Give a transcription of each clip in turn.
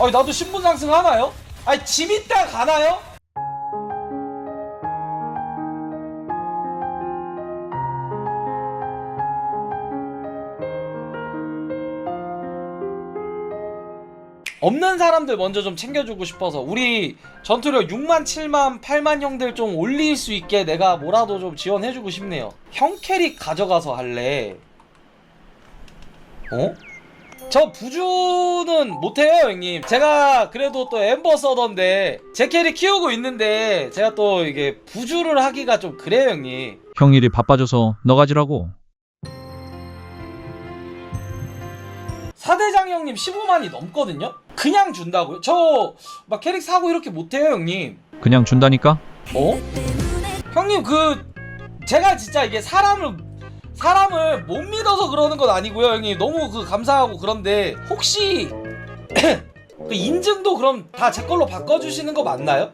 아니 나도 신분 상승 하나요? 아니 짐 있다 가나요? 없는 사람들 먼저 좀 챙겨주고 싶어서 우리 전투력 6만 7만 8만 형들 좀 올릴 수 있게 내가 뭐라도 좀 지원해주고 싶네요 형 캐릭 가져가서 할래 어? 저 부주는 못해요 형님 제가 그래도 또 엠버 서던데 제 캐릭 키우고 있는데 제가 또 이게 부주를 하기가 좀 그래요 형님 형 일이 바빠져서 너 가지라고. 사대장 형님 15만이 넘거든요? 그냥 준다고요? 저 막 캐릭 사고 이렇게 못해요 형님 그냥 준다니까? 어? 형님 그 제가 진짜 이게 사람을 사람을 못 믿어서 그러는 건 아니고요. 형님 너무 그 감사하고 그런데 혹시 그 인증도 그럼 다 제 걸로 바꿔주시는 거 맞나요?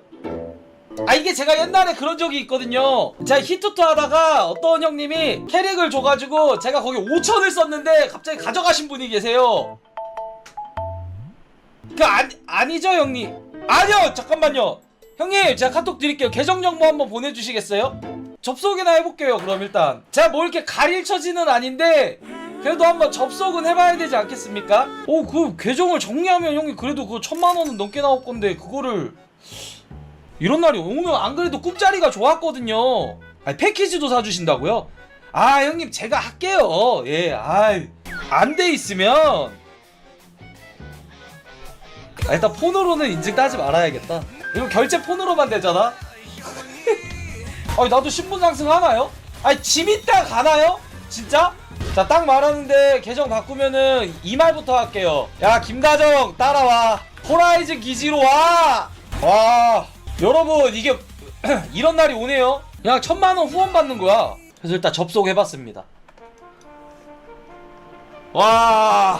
아 이게 제가 옛날에 그런 적이 있거든요. 제가 히트투 하다가 어떤 형님이 캐릭을 줘가지고 제가 거기 5천을 썼는데 갑자기 가져가신 분이 계세요. 그 아니, 아니죠 형님? 아니요 잠깐만요. 형님 제가 카톡 드릴게요. 계정 정보 한번 보내주시겠어요? 접속이나 해볼게요 그럼 일단 제가 뭐 이렇게 가릴 처지는 아닌데 그래도 한번 접속은 해봐야 되지 않겠습니까? 오 그 계정을 정리하면 형님 그래도 그 천만 원은 넘게 나올 건데 그거를 이런 날이 오늘 안 그래도 꿈자리가 좋았거든요 아니 패키지도 사주신다고요? 아 형님 제가 할게요 예 아이 안돼 있으면 아, 일단 폰으로는 인증 따지 말아야겠다. 이거 결제 폰으로만 되잖아. 아니 나도 신분 상승 하나요? 아니 짐 있다 가나요? 진짜? 자 딱 말하는데 계정 바꾸면은 이 말부터 할게요. 야 김가정 따라와. 호라이즌 기지로 와. 와 여러분 이게 이런 날이 오네요. 그냥 천만 원 후원 받는 거야. 그래서 일단 접속해봤습니다. 와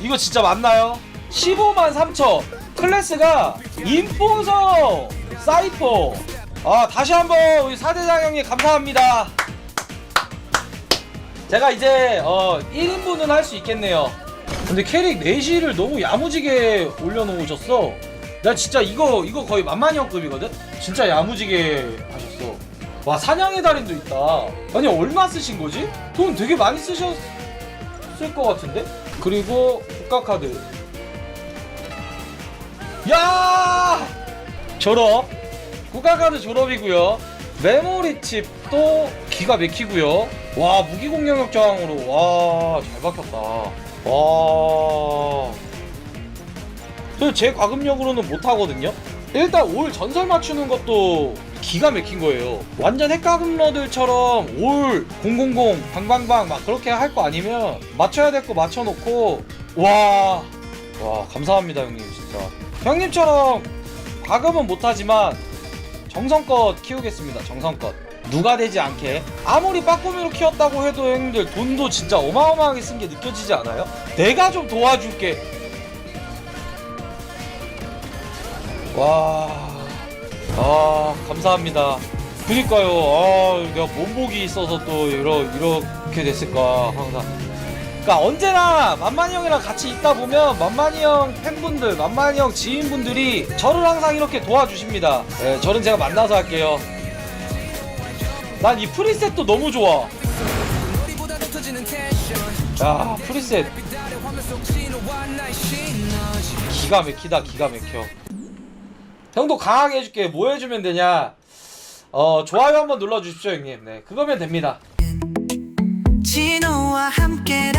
이거 진짜 맞나요? 15만 3천 클래스가 인포서 사이퍼 아 다시 한번 우리 사대장 형님 감사합니다. 제가 이제 어 1인분은 할 수 있겠네요. 근데 캐릭 4시를 너무 야무지게 올려놓으셨어. 나 진짜 이거 이거 거의 만만히 형급이거든? 진짜 야무지게 하셨어. 와 사냥의 달인도 있다. 아니 얼마 쓰신 거지? 돈 되게 많이 쓰셨을 것 같은데? 그리고 국가 카드. 야! 졸업 국가카드 졸업이고요. 메모리 칩도 기가 막히고요. 와 무기 공격력 저항으로. 와 잘 박혔다. 와. 그래서 제 과금력으로는 못하거든요. 일단 올 전설 맞추는 것도 기가 막힌 거예요. 완전 핵과금러들처럼 올 000 방방방 막 그렇게 할 거 아니면 맞춰야 될 거 맞춰놓고. 와, 와 감사합니다 형님 진짜. 형님처럼 과금은 못하지만 정성껏 키우겠습니다 정성껏 누가 되지 않게 아무리 빠꾸미로 키웠다고 해도 형님들 돈도 진짜 어마어마하게 쓴 게 느껴지지 않아요? 내가 좀 도와줄게 와, 아 감사합니다. 그니까요. 아, 내가 몸복이 있어서 또 이러 이렇게 됐을까 항상. 그러니까 언제나 만만이 형이랑 같이 있다 보면 만만이 형 팬분들, 만만이 형 지인분들이 저를 항상 이렇게 도와주십니다. 예, 저는 제가 만나서 할게요. 난 이 프리셋도 너무 좋아. 야, 프리셋 기가 막히다, 기가 막혀. 형도 강하게 해줄게. 뭐 해주면 되냐? 어 좋아요 한번 눌러주십시오 형님. 네 그거면 됩니다. 진호와 순간